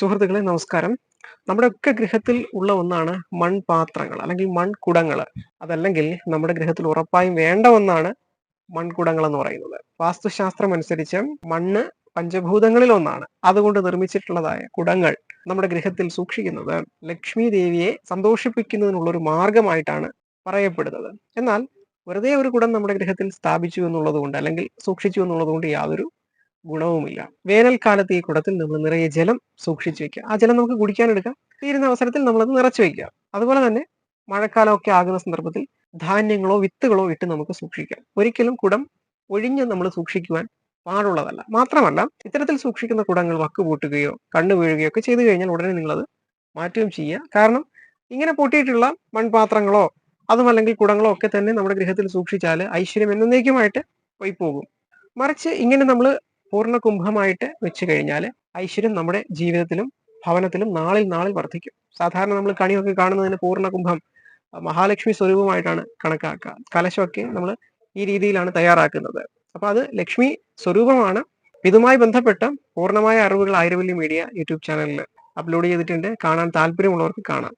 സുഹൃത്തുക്കളെ നമസ്കാരം. നമ്മുടെ ഒക്കെ ഗൃഹത്തിൽ ഉള്ള ഒന്നാണ് മൺപാത്രങ്ങൾ അല്ലെങ്കിൽ മൺകുടങ്ങൾ. അതല്ലെങ്കിൽ നമ്മുടെ ഗൃഹത്തിൽ ഉറപ്പായും വേണ്ട ഒന്നാണ് മൺകുടങ്ങൾ എന്ന് പറയുന്നത്. വാസ്തുശാസ്ത്രം അനുസരിച്ച് മണ്ണ് പഞ്ചഭൂതങ്ങളിൽ ഒന്നാണ്. അതുകൊണ്ട് നിർമ്മിച്ചിട്ടുള്ളതായ കുടങ്ങൾ നമ്മുടെ ഗൃഹത്തിൽ സൂക്ഷിക്കുന്നത് ലക്ഷ്മി ദേവിയെ സന്തോഷിപ്പിക്കുന്നതിനുള്ള ഒരു മാർഗമായിട്ടാണ് പറയപ്പെടുന്നത്. എന്നാൽ വെറുതെ ഒരു കുടം നമ്മുടെ ഗൃഹത്തിൽ സ്ഥാപിച്ചു എന്നുള്ളത് കൊണ്ട് അല്ലെങ്കിൽ സൂക്ഷിച്ചു എന്നുള്ളത് കൊണ്ട് യാതൊരു ഗുണവുമില്ല. വേനൽക്കാലത്ത് ഈ കുടത്തിൽ നമ്മൾ നിറയെ ജലം സൂക്ഷിച്ചു വെക്കുക. ആ ജലം നമുക്ക് കുടിക്കാനെടുക്കാം. തീരുന്ന അവസരത്തിൽ നമ്മളത് നിറച്ചു വെക്കുക. അതുപോലെ തന്നെ മഴക്കാലമൊക്കെ ആകുന്ന സന്ദർഭത്തിൽ ധാന്യങ്ങളോ വിത്തുകളോ ഇട്ട് നമുക്ക് സൂക്ഷിക്കാം. ഒരിക്കലും കുടം ഒഴിഞ്ഞ് നമ്മൾ സൂക്ഷിക്കുവാൻ പാടുള്ളതല്ല. മാത്രമല്ല ഇത്തരത്തിൽ സൂക്ഷിക്കുന്ന കുടങ്ങൾ വക്ക് പൂട്ടുകയോ കണ്ണു വീഴുകയോ ഒക്കെ ചെയ്തു കഴിഞ്ഞാൽ ഉടനെ നിങ്ങളത് മാറ്റുകയും ചെയ്യുക. കാരണം ഇങ്ങനെ പൊട്ടിയിട്ടുള്ള മൺപാത്രങ്ങളോ അതുമല്ലെങ്കിൽ കുടങ്ങളോ ഒക്കെ തന്നെ നമ്മുടെ ഗൃഹത്തിൽ സൂക്ഷിച്ചാൽ ഐശ്വര്യം എന്നേക്കുമായിട്ട് പോയി പോകും. മറിച്ച് ഇങ്ങനെ നമ്മൾ പൂർണ കുംഭമായിട്ട് വെച്ച് കഴിഞ്ഞാൽ ഐശ്വര്യം നമ്മുടെ ജീവിതത്തിലും ഭവനത്തിലും നാളിൽ നാളിൽ വർദ്ധിക്കും. സാധാരണ നമ്മൾ കണിയൊക്കെ കാണുന്നതിന് പൂർണ കുംഭം മഹാലക്ഷ്മി സ്വരൂപമായിട്ടാണ് കണക്കാക്കുക കലശമൊക്കെ നമ്മൾ ഈ രീതിയിലാണ് തയ്യാറാക്കുന്നത്. അപ്പൊ അത് ലക്ഷ്മി സ്വരൂപമാണ്. ഇതുമായി ബന്ധപ്പെട്ട പൂർണമായ അറിവുകൾ ആയിരവല്ലി മീഡിയ യൂട്യൂബ് ചാനലിൽ അപ്ലോഡ് ചെയ്തിട്ടുണ്ട്. കാണാൻ താല്പര്യമുള്ളവർക്ക് കാണാം.